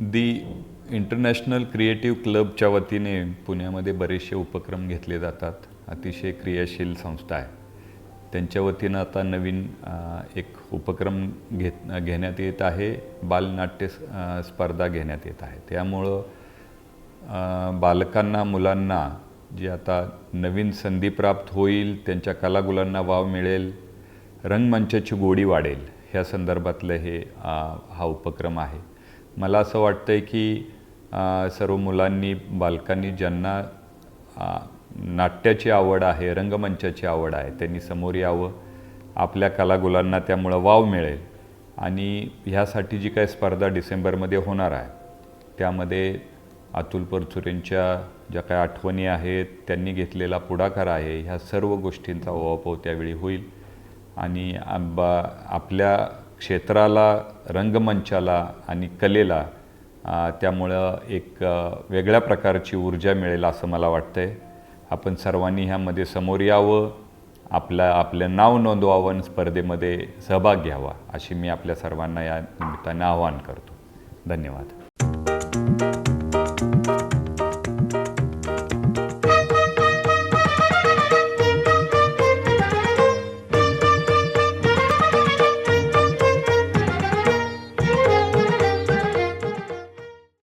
दी international creative क्लबच्या वतीने पुण्यामध्ये बरेचसे उपक्रम घेतले जातात. अतिशय क्रियाशील संस्था आहे. त्यांच्या वतीनं आता नवीन एक उपक्रम घेत घेण्यात येत आहे. बालनाट्य स्पर्धा घेण्यात येत आहे. त्यामुळं बालकांना मुलांना जी आता नवीन संधी प्राप्त होईल त्यांच्या कलागुलांना वाव मिळेल रंगमंचाची गोडी वाढेल ह्या संदर्भातलं हे हा उपक्रम आहे. मला असं वाटतं आहे की सर्व मुलांनी बालकांनी ज्यांना नाट्याची आवड आहे रंगमंचाची आवड आहे त्यांनी समोर यावं. आपल्या कलागुलांना त्यामुळं वाव मिळेल. आणि ह्यासाठी जी काय स्पर्धा डिसेंबरमध्ये होणार आहे त्यामध्ये अतुल परचुरेंच्या ज्या काही आठवणी आहेत त्यांनी घेतलेला पुढाकार आहे ह्या सर्व गोष्टींचा ओवापोव त्यावेळी होईल. आणि आंबा आपल्या क्षेत्राला रंगमंचाला आणि कलेला त्यामुळं एक वेगळ्या प्रकारची ऊर्जा मिळेल असं मला वाटतं आहे आपण सर्वांनी ह्यामध्ये समोर यावं आपलं आपलं नाव नोंदवावं आणि स्पर्धेमध्ये सहभाग घ्यावा अशी मी आपल्या सर्वांना या निमित्ताने आवाहन करतो. धन्यवाद.